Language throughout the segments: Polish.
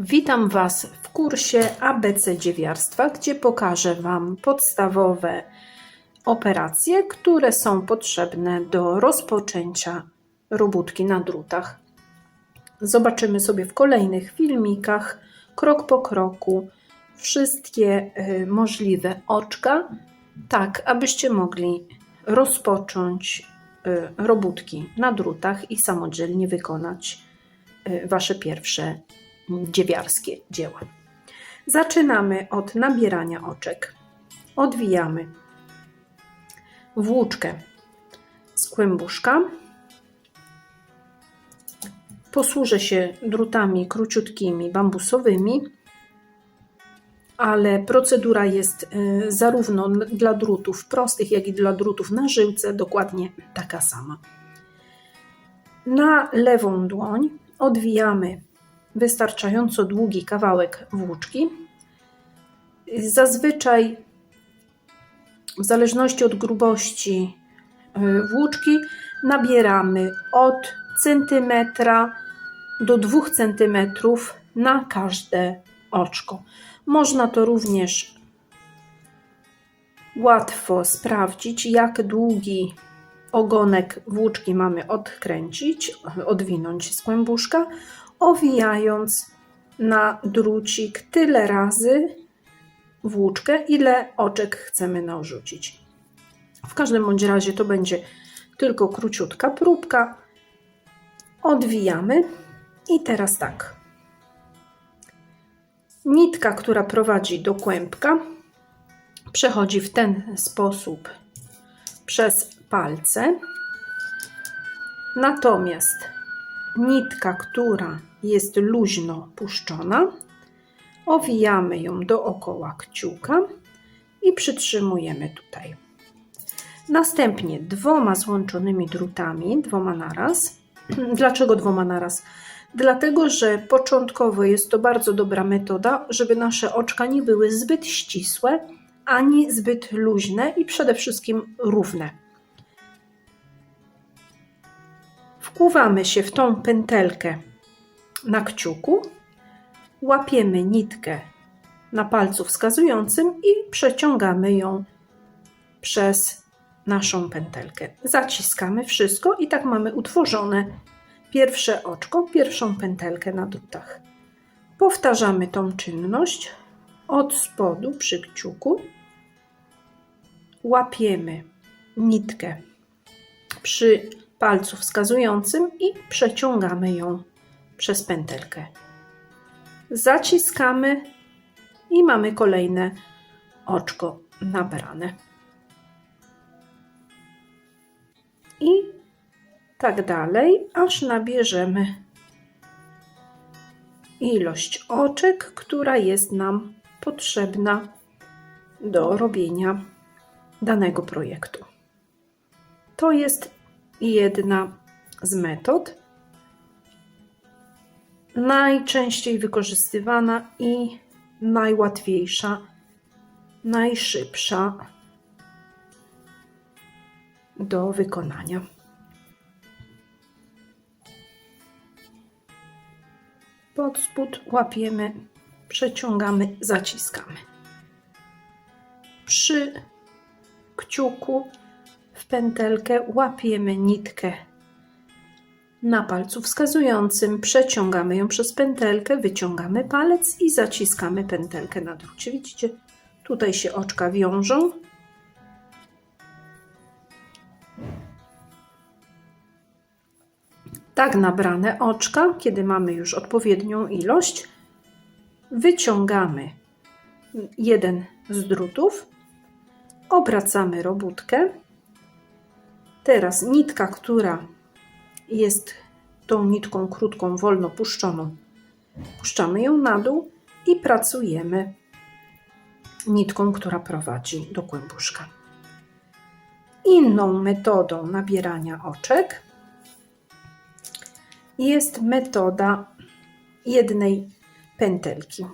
Witam Was w kursie ABC Dziewiarstwa, gdzie pokażę Wam podstawowe operacje, które są potrzebne do rozpoczęcia robótki na drutach. Zobaczymy sobie w kolejnych filmikach, krok po kroku, wszystkie y, możliwe oczka, tak abyście mogli rozpocząć y, robótki na drutach i samodzielnie wykonać y, Wasze pierwsze dziewiarskie dzieła. Zaczynamy od nabierania oczek. Odwijamy włóczkę z kłębuszka. Posłużę się drutami króciutkimi, bambusowymi, ale procedura jest y, zarówno dla drutów prostych, jak i dla drutów na żyłce dokładnie taka sama. Na lewą dłoń odwijamy wystarczająco długi kawałek włóczki. Zazwyczaj, w zależności od grubości y, włóczki, nabieramy od centymetra do 2 centymetrów na każde oczko. Można to również łatwo sprawdzić, jak długi ogonek włóczki mamy odkręcić, odwinąć z kłębuszka, owijając na drucik tyle razy włóczkę, ile oczek chcemy narzucić. W każdym bądź razie to będzie tylko króciutka próbka. Odwijamy i teraz tak. Nitka, która prowadzi do kłębka, przechodzi w ten sposób przez palce. Natomiast nitka, która jest luźno puszczona, owijamy ją dookoła kciuka i przytrzymujemy tutaj. Następnie dwoma złączonymi drutami, dwoma naraz. Dlaczego dwoma naraz? Dlatego, że początkowo jest to bardzo dobra metoda, żeby nasze oczka nie były zbyt ścisłe ani zbyt luźne i przede wszystkim równe. Wkuwamy się w tą pętelkę na kciuku, łapiemy nitkę na palcu wskazującym i przeciągamy ją przez naszą pętelkę. Zaciskamy wszystko i tak mamy utworzone pierwsze oczko, pierwszą pętelkę na drutach. Powtarzamy tą czynność od spodu przy kciuku. Łapiemy nitkę przy palcu wskazującym i przeciągamy ją przez pętelkę. Zaciskamy i mamy kolejne oczko nabrane. I tak dalej, aż nabierzemy ilość oczek, która jest nam potrzebna do robienia danego projektu. To jest jedna z metod najczęściej wykorzystywana i najłatwiejsza, najszybsza do wykonania. Pod spód łapiemy, przeciągamy, zaciskamy. Przy kciuku w pętelkę łapiemy nitkę na palcu wskazującym, przeciągamy ją przez pętelkę, wyciągamy palec i zaciskamy pętelkę na drucie. Widzicie, tutaj się oczka wiążą. Tak nabrane oczka, kiedy mamy już odpowiednią ilość, wyciągamy jeden z drutów, obracamy robótkę. Teraz nitka, która jest tą nitką krótką, wolno puszczoną, puszczamy ją na dół i pracujemy nitką, która prowadzi do kłębuszka. Inną metodą nabierania oczek jest metoda jednej pętelki.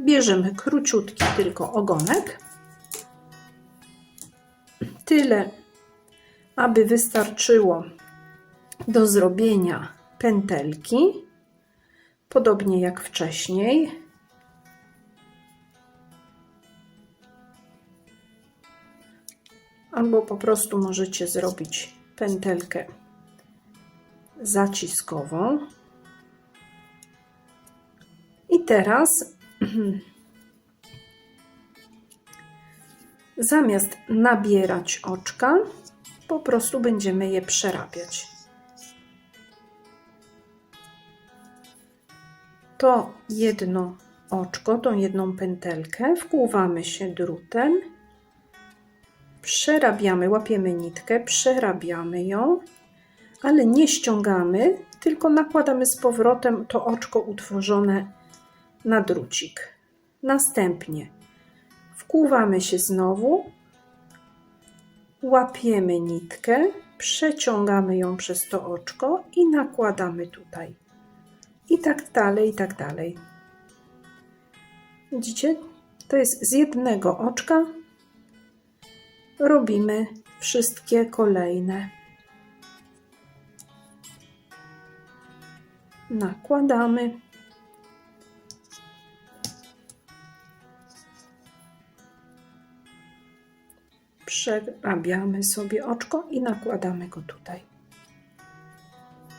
Bierzemy króciutki tylko ogonek, tyle, aby wystarczyło do zrobienia pętelki. podobnie jak wcześniej. Albo po prostu możecie zrobić pętelkę zaciskową. I teraz zamiast nabierać oczka, po prostu będziemy je przerabiać. To jedno oczko, tą jedną pętelkę wkłuwamy się drutem, przerabiamy, łapiemy nitkę, przerabiamy ją, ale nie ściągamy, tylko nakładamy z powrotem to oczko utworzone na drucik. Następnie wkłuwamy się znowu, łapiemy nitkę, przeciągamy ją przez to oczko i nakładamy tutaj. I tak dalej, i tak dalej. Widzicie? To jest z jednego oczka. Robimy wszystkie kolejne. Nakładamy. Przerabiamy sobie oczko i nakładamy go tutaj.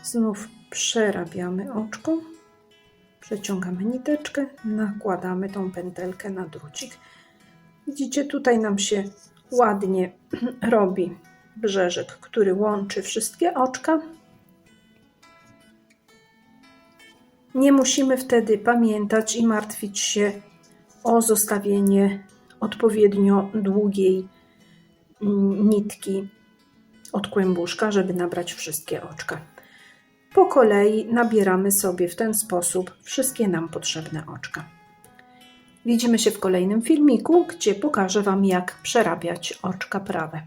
Znów przerabiamy oczko, przeciągamy niteczkę, nakładamy tą pętelkę na drucik. Widzicie, tutaj nam się ładnie robi brzeżek, który łączy wszystkie oczka. Nie musimy wtedy pamiętać i martwić się o zostawienie odpowiednio długiej nitki od kłębuszka, żeby nabrać wszystkie oczka. Po kolei nabieramy sobie w ten sposób wszystkie nam potrzebne oczka. Widzimy się w kolejnym filmiku, gdzie pokażę Wam, jak przerabiać oczka prawe.